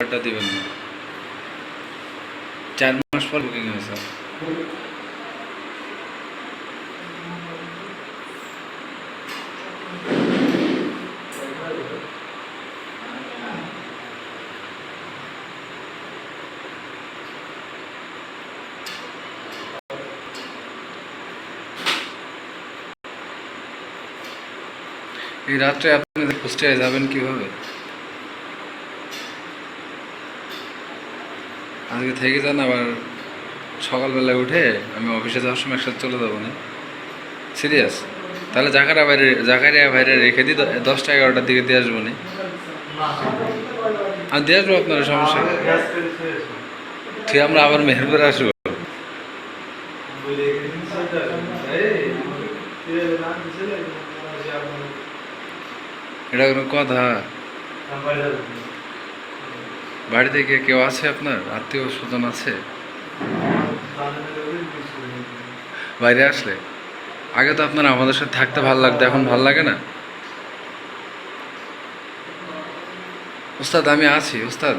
টাকাটা দিবেন না চার মাস পর বুকিং হয়েছে এই রাত্রে আপনি কুষ্টিয়ায় যাবেন কিভাবে আজকে থেকে যান, আবার সকালবেলায় উঠে আমি অফিসে যাওয়ার সময় একসাথে চলে যাব না। সিরিয়াস? তাহলে জাকারা বাইরে, জাকারিয়া বাইরে রেখে দিই দশটা এগারোটার দিকে দিয়ে আসব না। আমি দিয়ে আসব আপনার, সমস্যা। ঠিক আমরা আবার মেহেরপুরে আসব। এটা কোনো কথা? বাড়িতে গিয়ে কেউ আছে আপনার? আত্মীয় স্বজন আছে? বাইরে আসলে? আগে তো আপনার আমাদের সাথে থাকতে ভালো লাগতো, এখন ভালো লাগে না? উস্তাদ আমি আছি উস্তাদ